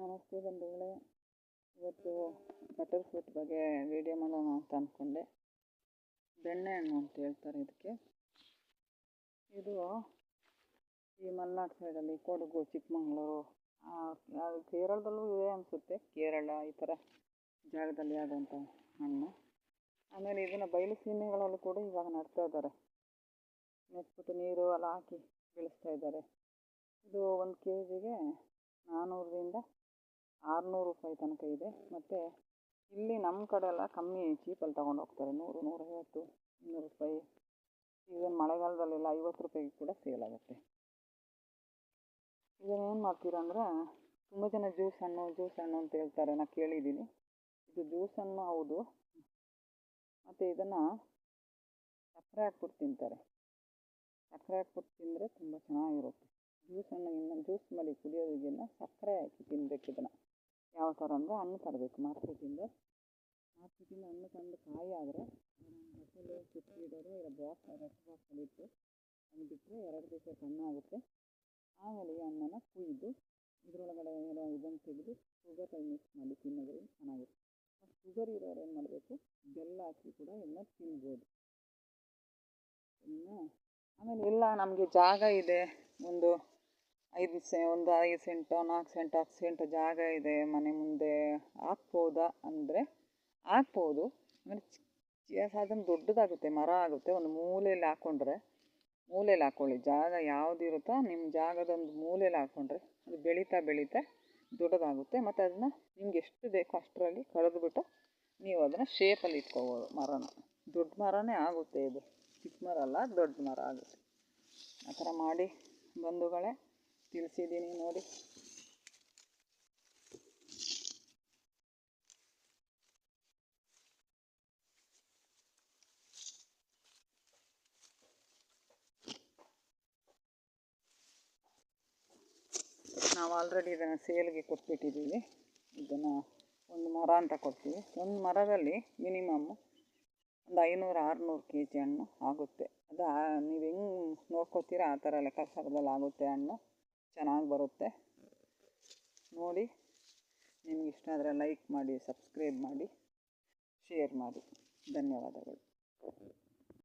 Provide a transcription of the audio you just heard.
ನಮಸ್ತೆ ಬಂಧುಗಳೇ. ಇವತ್ತು ಬಟರ್ ಫ್ರೂಟ್ ಬಗ್ಗೆ ವಿಡಿಯೋ ಮಾಡೋಣ ಅಂತ ಅಂದ್ಕೊಂಡೆ ಬೆಣ್ಣೆ ಹಣ್ಣು ಅಂತ ಹೇಳ್ತಾರೆ ಇದಕ್ಕೆ. ಇದು ಈ ಮಲೆನಾಡು ಸೈಡಲ್ಲಿ ಕೊಡಗು, ಚಿಕ್ಕಮಗಳೂರು ಕೇರಳದಲ್ಲೂ ಇದೆ ಅನಿಸುತ್ತೆ. ಕೇರಳ ಈ ಥರ ಜಾಗದಲ್ಲಿ ಆಗುವಂಥ ಹಣ್ಣು. ಆಮೇಲೆ ಇದನ್ನು ಬಯಲು ಸೀಮೆಗಳಲ್ಲೂ ಕೂಡ ಇವಾಗ ನಡ್ತಾ ಇದ್ದಾರೆ. ನೆಟ್ಬಿಟ್ಟು ನೀರು ಎಲ್ಲ ಹಾಕಿ ಬೆಳೆಸ್ತಾ ಇದ್ದಾರೆ. ಇದು ಒಂದು ಕೆ ಜಿಗೆ ನಾನ್ನೂರರಿಂದ ಆರುನೂರು ರೂಪಾಯಿ ತನಕ ಇದೆ. ಮತ್ತು ಇಲ್ಲಿ ನಮ್ಮ ಕಡೆ ಕಮ್ಮಿ ಚೀಪಲ್ಲಿ ತೊಗೊಂಡು ಹೋಗ್ತಾರೆ. ನೂರು, ನೂರೈವತ್ತು, ಇನ್ನೂರು ರೂಪಾಯಿ. ಈವನ್ ಮಳೆಗಾಲದಲ್ಲೆಲ್ಲ ಐವತ್ತು ರೂಪಾಯಿಗೆ ಕೂಡ ಸೇಲ್ ಆಗುತ್ತೆ. ಇದನ್ನು ಏನು ಮಾಡ್ತೀರಂದ್ರೆ ತುಂಬ ಜನ ಜ್ಯೂಸ್ ಹಣ್ಣು ಜ್ಯೂಸ್ ಹಣ್ಣು ಅಂತ ಹೇಳ್ತಾರೆ. ನಾನು ಕೇಳಿದ್ದೀನಿ. ಇದು ಜ್ಯೂಸ್ ಹಣ್ಣು ಹೌದು. ಮತ್ತು ಇದನ್ನು ಸಕ್ಕರೆ ಹಾಕ್ಬಿಟ್ಟು ತಿಂತಾರೆ. ಸಕ್ಕರೆ ಹಾಕ್ಬಿಟ್ಟು ತಿಂದರೆ ತುಂಬ ಚೆನ್ನಾಗಿರುತ್ತೆ. ಜ್ಯೂಸ್ ಹಣ್ಣು ಜ್ಯೂಸ್ ಮಾಡಿ ಕುಡಿಯೋದಕ್ಕಿಂತ ಸಕ್ಕರೆ ಹಾಕಿ ತಿನ್ಬೇಕು ಇದನ್ನು. ಯಾವ ಥರ ಅಂದರೆ ಹಣ್ಣು ತರಬೇಕು. ಮಾರ್ಕೆಟಿಂದ ಮಾರ್ಕೆಟಿಂದ ಹಣ್ಣು ತಂದು ಕಾಯಿ ಆದರೆ ಬಟ್ಟೆಲೆ ಸುತ್ತಿಡೋದು, ಇಲ್ಲ ಬಾಕ್ಸ್ ರೆಡ್ ಬಾಕ್ಸಲ್ಲಿ ಇಟ್ಟು ಹಣ್ಣು ಬಿಟ್ಟರೆ ಎರಡು ದಿವಸ ಆಗುತ್ತೆ. ಆಮೇಲೆ ಈ ಹಣ್ಣನ್ನು ಕುಯ್ದು ಇದರೊಳಗಡೆ ಏನೋ ಇದನ್ನು ತೆಗೆದು ಶುಗರ್ ಮಿಕ್ಸ್ ಮಾಡಿ ತಿನ್ನೋದ್ರಿಂದ ಚೆನ್ನಾಗಿರುತ್ತೆ. ಶುಗರ್ ಇರೋರು ಏನು ಮಾಡಬೇಕು? ಬೆಲ್ಲ ಹಾಕಿ ಕೂಡ ಇದನ್ನ ತಿನ್ಬೋದು. ಇನ್ನು ಆಮೇಲೆ ಇಲ್ಲ ನಮಗೆ ಜಾಗ ಇದೆ. ಒಂದು ಐದು ಸೆ, ಒಂದು ಐದು ಸೆಂಟು, ನಾಲ್ಕು ಸೆಂಟು, ಹತ್ತು ಸೆಂಟು ಜಾಗ ಇದೆ, ಮನೆ ಮುಂದೆ ಹಾಕ್ಬೋದಾ ಅಂದರೆ ಹಾಕ್ಬೋದು ಅಂದರೆ ಅದನ್ನು ದೊಡ್ಡದಾಗುತ್ತೆ, ಮರ ಆಗುತ್ತೆ. ಒಂದು ಮೂಲೆಯಲ್ಲಿ ಹಾಕ್ಕೊಂಡ್ರೆ ಮೂಲೆಯಲ್ಲಿ ಹಾಕ್ಕೊಳ್ಳಿ ಜಾಗ ಯಾವುದಿರುತ್ತೋ ನಿಮ್ಮ ಜಾಗದೊಂದು ಮೂಲೆಯಲ್ಲಿ ಹಾಕ್ಕೊಂಡ್ರೆ ಅದು ಬೆಳೀತಾ ಬೆಳೀತಾ ದೊಡ್ಡದಾಗುತ್ತೆ. ಮತ್ತು ಅದನ್ನು ನಿಮ್ಗೆ ಎಷ್ಟು ಬೇಕೋ ಅಷ್ಟರಲ್ಲಿ ಕಳೆದುಬಿಟ್ಟು ನೀವು ಅದನ್ನು ಶೇಪಲ್ಲಿ ಇಟ್ಕೋಬೋದು ಮರನ. ದೊಡ್ಡ ಮರನೇ ಆಗುತ್ತೆ ಇದು. ಚಿಕ್ಕ ಮರ ಅಲ್ಲ, ದೊಡ್ಡ ಮರ ಆಗುತ್ತೆ. ಆ ಥರ ಮಾಡಿ ಬಂಧುಗಳೇ. ತಿಳಿಸಿದ್ದೀನಿ ನೋಡಿ ನಾವು ಆಲ್ರೆಡಿ ಇದನ್ನು ಸೇಲ್ಗೆ ಕೊಟ್ಬಿಟ್ಟಿದ್ದೀವಿ. ಇದನ್ನು ಒಂದು ಮರ ಅಂತ ಕೊಡ್ತೀವಿ. ಒಂದು ಮರದಲ್ಲಿ ಮಿನಿಮಮ್ ಒಂದು ಐನೂರು, ಆರುನೂರು ಕೆ ಜಿ ಹಣ್ಣು ಆಗುತ್ತೆ. ಅದು ನೀವು ಹೆಂಗೆ ನೋಡ್ಕೋತೀರ ಆ ಥರ ಲೆಕ್ಕಾಚಾರದಲ್ಲಿ ಆಗುತ್ತೆ ಹಣ್ಣು. ಚೆನ್ನಾಗಿ ಬರುತ್ತೆ. ನೋಡಿ ನಿಮ್ಗೆ ಇಷ್ಟ ಆದರೆ ಲೈಕ್ ಮಾಡಿ ಸಬ್ಸ್ಕ್ರೈಬ್ ಮಾಡಿ ಶೇರ್ ಮಾಡಿ. ಧನ್ಯವಾದಗಳು.